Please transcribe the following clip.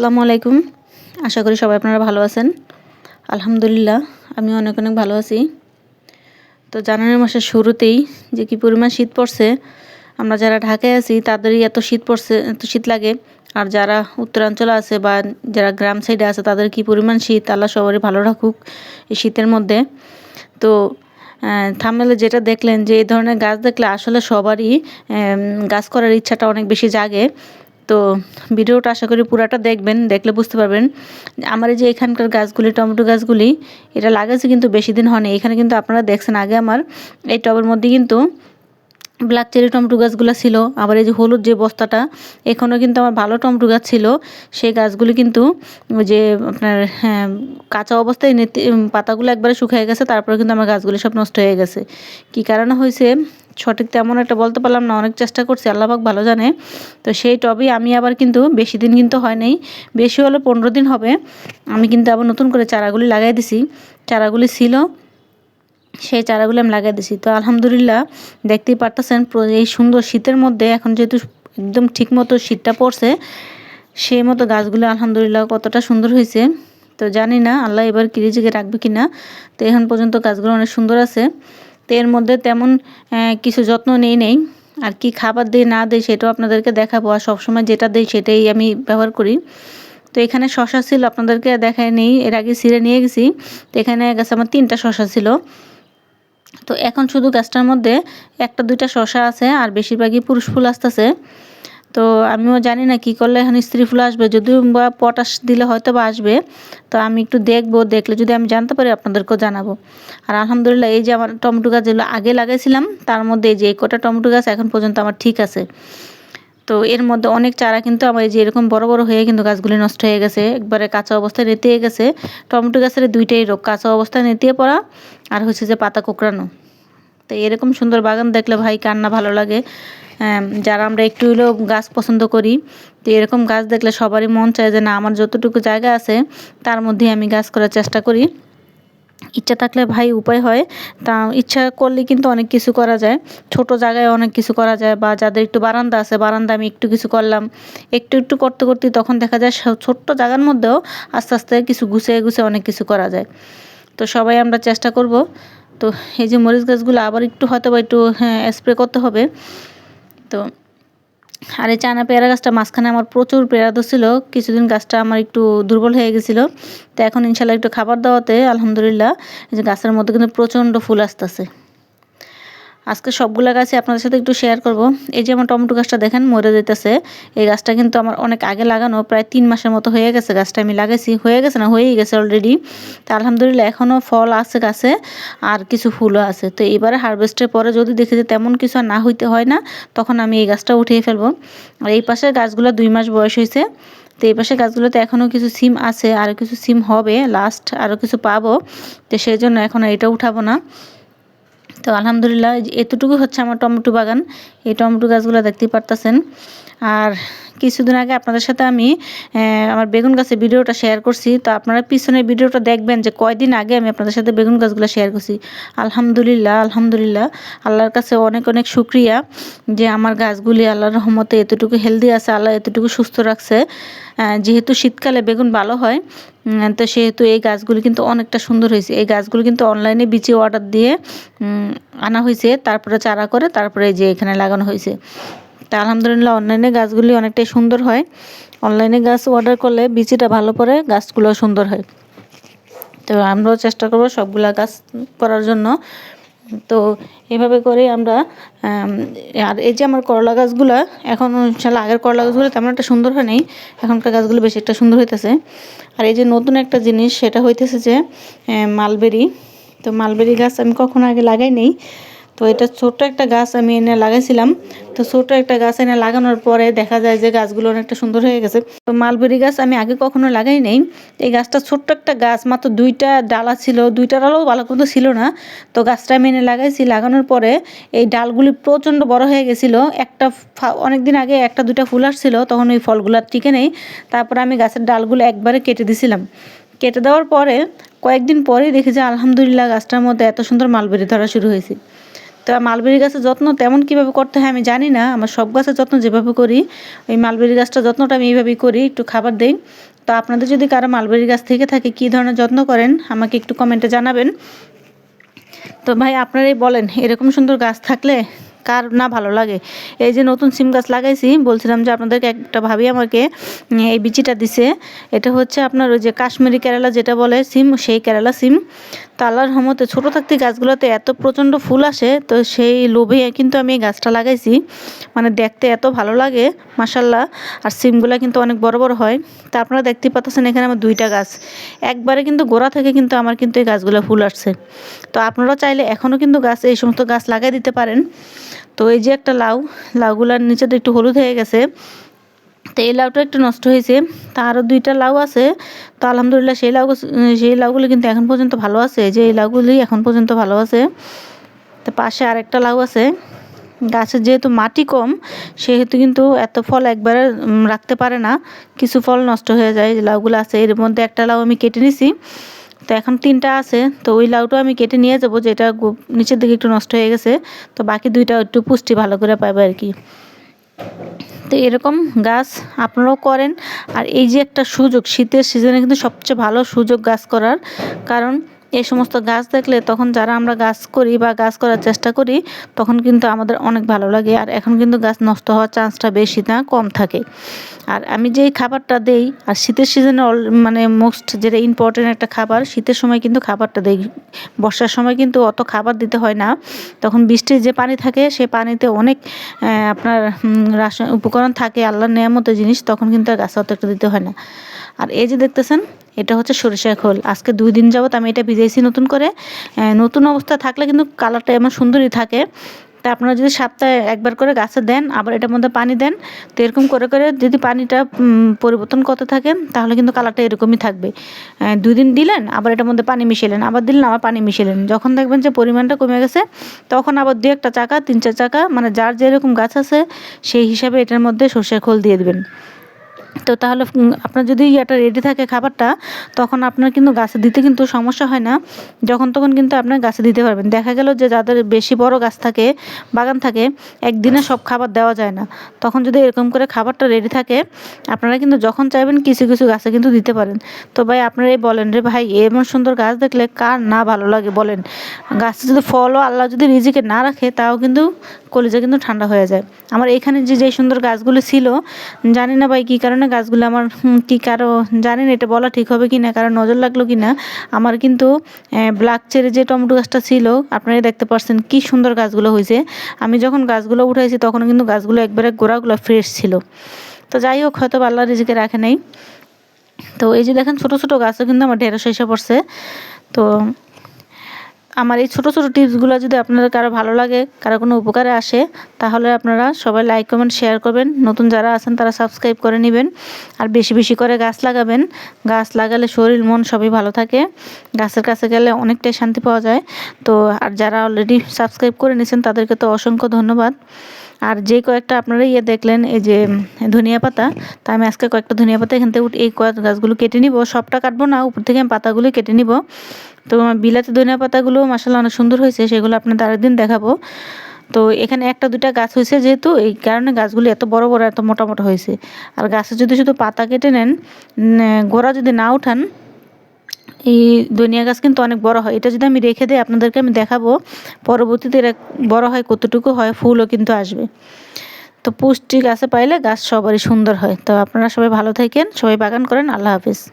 আসসালামু আলাইকুম। আশা করি সবাই আপনারা ভালো আছেন। আলহামদুলিল্লাহ, আমি অনেক অনেক ভালো আছি। তো জানুয়ারি মাসের শুরুতেই যে কি পরিমাণ শীত পড়ছে, আমরা যারা ঢাকায় আছি, তাদেরই এত শীত পড়ছে, এত শীত লাগে। আর যারা উত্তরাঞ্চলে আছে বা যারা গ্রাম সাইডে আছে, তাদের কি পরিমাণ শীত, আল্লাহ সবারই ভালো রাখুক এই শীতের মধ্যে। তো থামেলে যেটা দেখলেন যে, এই ধরনের গাছ দেখলে আসলে সবারই গাছ করার ইচ্ছাটা অনেক বেশি জাগে। তো ভিডিওটা আশা করি পুরাটা দেখবেন, দেখলে বুঝতে পারবেন। আমার এই যে এখানকার গাছগুলি, টমেটো গাছগুলি, এটা লাগাইছে কিন্তু বেশি দিন হয়নি। এখানে কিন্তু আপনারা দেখছেন আগে আমার, এই টবের মধ্যে কিন্তু ব্ল্যাক চেরি টমেটো গাছগুলো ছিল, আবার এই যে হলুদ যে বস্তাটা এখনও কিন্তু আমার ভালো টমেটো গাছ ছিল। সেই গাছগুলি কিন্তু যে আপনার হ্যাঁ কাঁচা অবস্থায় পাতাগুলো একবারে শুকিয়ে গেছে, তারপরে কিন্তু আমার গাছগুলি সব নষ্ট হয়ে গেছে। কি কারণে হয়েছে? সঠিক তেমন একটা বলতে পারলাম না, অনেক চেষ্টা করছি আল্লাহবাক ভালো জানে। তো সেই টবেই আমি আবার কিন্তু বেশি দিন কিন্তু হয় নাই, বেশি হলে পনেরো দিন হবে। আমি কিন্তু আবার নতুন করে চারাগুলি লাগাই দিছি। চারাগুলি ছিল সেই চারাগুলো আমি লাগাই দিছি তো আলহামদুলিল্লাহ দেখতেই পারতেছেন এই সুন্দর শীতের মধ্যে এখন যেহেতু একদম ঠিক মতো শীতটা পড়ছে, সেই মতো গাছগুলো আলহামদুলিল্লাহ কতটা সুন্দর হয়েছে। তো জানি না আল্লাহ এবার কিরিজিকে রাখবে কি না তো এখন পর্যন্ত গাছগুলো অনেক সুন্দর আছে। তো এর মধ্যে তেমন কিছু যত্ন নেই নেই। আর কি খাবার দিই না দিই সেটাও আপনাদেরকে দেখাবো। আর সবসময় যেটা দিই সেটাই আমি ব্যবহার করি। তো এখানে শশা ছিল, আপনাদেরকে দেখায় নেই। এর আগে সিরে নিয়ে গেছি। তো এখানে গেছে আমার তিনটা শশা ছিল। তো এখন শুধু গাছটার মধ্যে একটা, দুইটা শশা আছে আর বেশিরভাগই পুরুষ ফুল আসতেছে। তো আমিও জানি না কি করলে এখন স্ত্রী ফুল আসবে। যদি বা পটাশ দিলে হয়তো বা আসবে, তো আমি একটু দেখব, দেখলে যদি আমি জানতে পারি আপনাদেরকেও জানাব। আর আলহামদুলিল্লাহ এই যে আমার টমেটো গাছ যেগুলো আগে লাগাইছিলাম, তার মধ্যে এই যে এই কটা টমেটো গাছ এখন পর্যন্ত আমার ঠিক আছে। তো এর মধ্যে অনেক চারা কিন্তু আমার যে এরকম বড় বড় হয়ে কিন্তু গাছগুলি নষ্ট হয়ে গেছে। একবারে কাঁচা অবস্থায় নেতিয়ে গেছে। টমেটো গাছের দুইটাই রোগ, কাঁচা অবস্থায় নেতিয়ে পড়া আর হচ্ছে যে পাতা কোকড়ানো। তো এরকম সুন্দর বাগান দেখলে ভাই কান্না ভালো লাগে। যারা আমরা একটু হলেও গাছ পছন্দ করি, তো এরকম গাছ দেখলে সবারই মন চায় যে না, আমার যতটুকু জায়গা আছে, তার মধ্যে আমি গাছ করার চেষ্টা করি। ইচ্ছা থাকলে ভাই উপায় হয়। তা ইচ্ছা করলে কিন্তু অনেক কিছু করা যায়। ছোট জায়গায় অনেক কিছু করা যায় বা যাদের একটু বারান্দা আছে, বারান্দা আমি একটু কিছু করলাম। একটু একটু করতে করতে তখন দেখা যায় ছোট্ট জায়গার মধ্যেও আস্তে আস্তে কিছু গুছিয়ে গুছিয়ে অনেক কিছু করা যায়। তো সবাই আমরা চেষ্টা করব। তো এই যে মরিচ গাছগুলো আবার একটু হয়তো বা একটু হ্যাঁ স্প্রে করতে হবে। তো আর এই চায়না পেয়ারা গাছটা মাঝখানে আমার প্রচুর পেয়ারা ধরছিল। কিছুদিন গাছটা আমার একটু দুর্বল হয়ে গেছিল। তো এখন ইনশাল্লাহ একটু খাবার দেওয়াতে, আলহামদুলিল্লাহ, এই যে গাছের মধ্যে কিন্তু প্রচণ্ড ফুল আসতেছে। আজকে সবগুলো গাছে আপনাদের সাথে একটু শেয়ার করব। এই যে আমার টমেটো গাছটা দেখেন, মরে যেতেছে এই গাছটা কিন্তু আমার অনেক আগে লাগানো, প্রায় তিন মাসের মতো হয়ে গেছে। গাছটা আমি লাগাইছি, হয়ে গেছে না, হয়েই গেছে অলরেডি তা আলহামদুলিল্লাহ এখনও ফল আছে গাছে, আর কিছু ফুলও আছে। তো এবারে হারভেস্টের পরে যদি দেখি যে তেমন কিছু না হইতে হয় না, তখন আমি এই গাছটা উঠিয়ে ফেলব। আর এই পাশের গাছগুলো দুই মাস বয়স হয়েছে তো এই পাশে গাছগুলোতে এখনও কিছু সিম আছে আরও কিছু সিম হবে লাস্ট আরও কিছু পাবো। তো সেই জন্য এখন এটা উঠাবো না। তো আলহামদুলিল্লাহ এতটুকু হচ্ছে আমার টমেটো বাগান। এই টমেটো গাছগুলো দেখতেই পারতেছেন। আর কিছুদিন আগে আপনাদের সাথে আমি আমার বেগুন গাছের ভিডিওটা শেয়ার করছি। তো আপনারা পিছনের ভিডিওটা দেখবেন যে কয়দিন আগে আমি আপনাদের সাথে বেগুন গাছগুলো শেয়ার করছি। আলহামদুলিল্লাহ আলহামদুলিল্লাহ। আল্লাহর কাছে অনেক অনেক শুক্রিয়া যে আমার গাছগুলি আল্লাহর রহমতে এতটুকু হেলদি আছে, আল্লাহ এতটুকু সুস্থ রাখছে। যেহেতু শীতকালে বেগুন ভালো হয় তো সেহেতু এই গাছগুলি কিন্তু অনেকটা সুন্দর হয়েছে। এই গাছগুলো কিন্তু অনলাইনে বিচি অর্ডার দিয়ে আনা হয়েছে, তারপরে চারা করে, তারপরে যে এখানে লাগানো হয়েছে। তা আলহামদুলিল্লাহ অনলাইনে গাছগুলি অনেকটাই সুন্দর হয়। অনলাইনে গাছ অর্ডার করলে বিচিটা ভালো পড়ে গাছগুলো সুন্দর হয়। তো আমরাও চেষ্টা করব সবগুলা গাছ করার জন্য। তো এভাবে করে আমরা আর এই যে আমার করলা গাছগুলো, এখন ইনশাল্লাহ আগের করলা গাছগুলো তেমন একটা সুন্দর হয় নাই এখনকার গাছগুলো বেশি একটা সুন্দর হইতেছে। আর এই যে নতুন একটা জিনিস, সেটা হইতেছে যে মালবেরি। তো মালবেরি গাছ আমি কখনো আগে লাগাই নেই তো এটা ছোট্ট একটা গাছ আমি এনে লাগাইছিলাম। তো ছোট একটা গাছ এনে লাগানোর পরে দেখা যায় যে গাছগুলো অনেকটা সুন্দর হয়ে গেছে। তো মালবেরি গাছ আমি আগে কখনো লাগাই নেই। এই গাছটা ছোট্ট একটা গাছ, মাত্র দুইটা ডালা ছিল। দুইটা ডালাও ভালো কিন্তু ছিল না। তো গাছটা আমি এনে লাগাইছি। লাগানোর পরে এই ডালগুলি প্রচণ্ড বড় হয়ে গেছিল। একটা অনেক দিন আগে একটা দুইটা ফুল আসছিল, তখন ওই ফলগুলো আর টিকে নেই। তারপরে আমি গাছের ডালগুলো একবারে কেটে দিছিলাম। কেটে দেওয়ার পরে কয়েকদিন পরেই দেখি যে আলহামদুলিল্লাহ গাছটার মধ্যে এত সুন্দর মালবেরি ধরা শুরু হয়েছে। তো মালবেরি গাছের যত্ন তেমন কীভাবে করতে হয় আমি জানি না। আমার সব গাছের যত্ন যেভাবে করি, ওই মালবেরি গাছটার যত্নটা আমি এইভাবেই করি, একটু খাবার দিই। তো আপনাদের যদি কারও মালবেরি গাছ থেকে থাকে কী ধরনের যত্ন করেন, আমাকে একটু কমেন্টে জানাবেন। তো ভাই, আপনারাই বলেন, এরকম সুন্দর গাছ থাকলে কার না ভালো লাগে? এই যে নতুন সিম গাছ লাগাইছি, বলছিলাম যে আপনাদেরকে একটা ভাবি আমাকে এই বিচিটা দিছে। এটা হচ্ছে আপনার ওই যে কাশ্মীরি কেরালা যেটা বলে সিম, সেই কেরালা সিম। তো আল্লাহর রহমতে ছোটো থাকতে গাছগুলোতে এত প্রচণ্ড ফুল আসে, তো সেই লোভে কিন্তু আমি এই গাছটা লাগাইছি। মানে দেখতে এত ভালো লাগে মাসাল্লাহ আর সিমগুলো কিন্তু অনেক বড় বড় হয়। তা আপনারা দেখতে পাচ্ছেন এখানে আমার দুইটা গাছ। একবারে কিন্তু গোড়া থেকে কিন্তু আমার কিন্তু এই গাছগুলো ফুল আসছে। তো আপনারা চাইলে এখনও কিন্তু গাছ, এই সমস্ত গাছ লাগাই দিতে পারেন। তো এই যে একটা লাউ, লাউগুলার নিচেতে একটু হলুদ হয়ে গেছে। তো এই লাউটা একটু নষ্ট হয়েছে। তা আরও দুইটা লাউ আছে। তো আলহামদুলিল্লাহ সেই লাউ সেই লাউগুলি কিন্তু এখন পর্যন্ত ভালো আছে। যে এই লাউগুলি এখন পর্যন্ত ভালো আছে। তো পাশে আরেকটা লাউ আছে। গাছের যেহেতু মাটি কম, সেহেতু কিন্তু এত ফল একবারে রাখতে পারে না। কিছু ফল নষ্ট হয়ে যায় যে লাউগুলো আছে। এর মধ্যে একটা লাউ আমি কেটে নিছি। তো এখন তিনটা আছে। তো ওই লাউটাও আমি কেটে নিয়ে যাব যেটা নিচের দিকে একটু নষ্ট হয়ে গেছে। তো বাকি দুইটা একটু পুষ্টি ভালো করে পাবে আর কি। তো এরকম গাছ আপনারাও করেন। আর এই যে একটা সুযোগ, শীতের সিজনে কিন্তু সবচেয়ে ভালো সুযোগ গাছ করার কারণ এই সমস্ত গাছ দেখলে তখন যারা আমরা গাছ করি বা গাছ করার চেষ্টা করি, তখন কিন্তু আমাদের অনেক ভালো লাগে। আর এখন কিন্তু গাছ নষ্ট হওয়ার চান্সটা বেশি না, কম থাকে। আর আমি যেই খাবারটা দেই, আর শীতের সিজনে অল মানে মোস্ট যেটা ইম্পর্টেন্ট একটা খাবার, শীতের সময় কিন্তু খাবারটা দেই। বর্ষার সময় কিন্তু অত খাবার দিতে হয় না। তখন বৃষ্টির যে পানি থাকে, সে পানিতে অনেক আপনার রাসায়নিক উপকরণ থাকে, আল্লাহর নেয়ামতো জিনিস, তখন কিন্তু আর গাছে অত একটা দিতে হয় না। আর এই যে দেখতেছেন এটা হচ্ছে সরিষার খোল। আজকে দুই দিন যাবত আমি এটা ভিজাইছি নতুন করে। নতুন অবস্থা থাকলে কিন্তু কালারটা এমন সুন্দরই থাকে। তা আপনারা যদি সপ্তাহে একবার করে গাছে দেন, আবার এটার মধ্যে পানি দেন, তো এরকম করে করে যদি পানিটা পরিবর্তন করতে থাকেন, তাহলে কিন্তু কালারটা এরকমই থাকবে। দুই দিন দিলেন, আবার এটার মধ্যে পানি মিশালেন, আবার দিলেন, আবার পানি মিশালেন। যখন দেখবেন যে পরিমাণটা কমে গেছে, তখন আবার দু একটা চাকা, তিন চার চাকা মানে যার যেরকম গাছ আছে, সেই হিসাবে এটার মধ্যে সর্ষের খোল দিয়ে দেবেন। তো তাহলে আপনার যদি এটা রেডি থাকে খাবারটা, তখন আপনার কিন্তু গাছে দিতে কিন্তু সমস্যা হয় না। যখন তখন কিন্তু আপনার গাছে দিতে পারবেন। দেখা গেল যে যাদের বেশি বড় গাছ থাকে, বাগান থাকে, একদিনে সব খাবার দেওয়া যায় না। তখন যদি এরকম করে খাবারটা রেডি থাকে, আপনারা কিন্তু যখন চাইবেন কিছু কিছু গাছে কিন্তু দিতে পারেন। তো ভাই আপনারা এই বলেন রে ভাই, এমন সুন্দর গাছ দেখলে কার না ভালো লাগে বলেন। গাছে যদি ফলও আল্লাহ যদি রিজিকে না রাখে, তাও কিন্তু কলিজা কিন্তু ঠান্ডা হয়ে যায়। আমার এখানে যে যে সুন্দর গাছগুলো ছিল, জানি না ভাই কী কারণে গাছগুলো আমার কি কারও জানি না এটা বলা ঠিক হবে কি না কারণ নজর লাগল কি না আমার কিন্তু ব্ল্যাক চেরি যে টমেটো গাছটা ছিল আপনারা দেখতে পাচ্ছেন কি সুন্দর গাছগুলো হয়েছে। আমি যখন গাছগুলো উঠাইছি তখন কিন্তু গাছগুলো একবারে গোড়াগুলো ফ্রেশ ছিল। তো যাই হোক, হয়তো আল্লাহ রিজিকে রাখে নাই। তো এই যে দেখেন ছোটো ছোটো গাছও কিন্তু আমার ঢেঁড়স এসে পড়ছে। তো আমার এই ছোটো ছোটো টিপসগুলো যদি আপনাদের কারও ভালো লাগে, কারও কোনো উপকারে আসে, তাহলে আপনারা সবাই লাইক কমেন্ট শেয়ার করবেন। নতুন যারা আছেন তারা সাবস্ক্রাইব করে নেবেন। আর বেশি বেশি করে গাছ লাগাবেন। গাছ লাগালে শরীর, মন সবই ভালো থাকে। গাছের কাছে গেলে অনেকটাই শান্তি পাওয়া যায়। তো, আর যারা অলরেডি সাবস্ক্রাইব করে নিয়েছেন, তাদেরকে তো অসংখ্য ধন্যবাদ। আর যে কয়েকটা আপনারা ইয়ে দেখলেন, এই যে ধনিয়া পাতা, তা আমি আজকে কয়েকটা ধনিয়া পাতা এখান থেকে এই কয়েক গাছগুলো কেটে নিব। সবটা কাটবো না, উপর থেকে আমি পাতাগুলো কেটে নিব। তো বিলাতি ধনিয়া পাতাগুলো মাসাল্লাহ অনেক সুন্দর হয়েছে, সেগুলো আপনাদের আরেকদিন দেখাবো। তো এখানে একটা দুটা গাছ হয়েছে যেহেতু, এই কারণে গাছগুলি এত বড় বড়, এত মোটা মোটা হয়েছে। আর গাছে যদি শুধু পাতা কেটে নেন গোড়া যদি না উঠান এই ধনিয়া গাছ কিন্তু অনেক বড় হয়। এটা যদি আমি রেখে দিই, আপনাদেরকে আমি দেখাবো। পরবর্তীতে এরা বড় হয়, কতটুকু হয়, ফুলও কিন্তু আসবে। তো পুষ্টি গাছে পাইলে গাছ সবারই সুন্দর হয়। তো আপনারা সবাই ভালো থাকেন, সবাই বাগান করেন, আল্লাহ হাফিজ।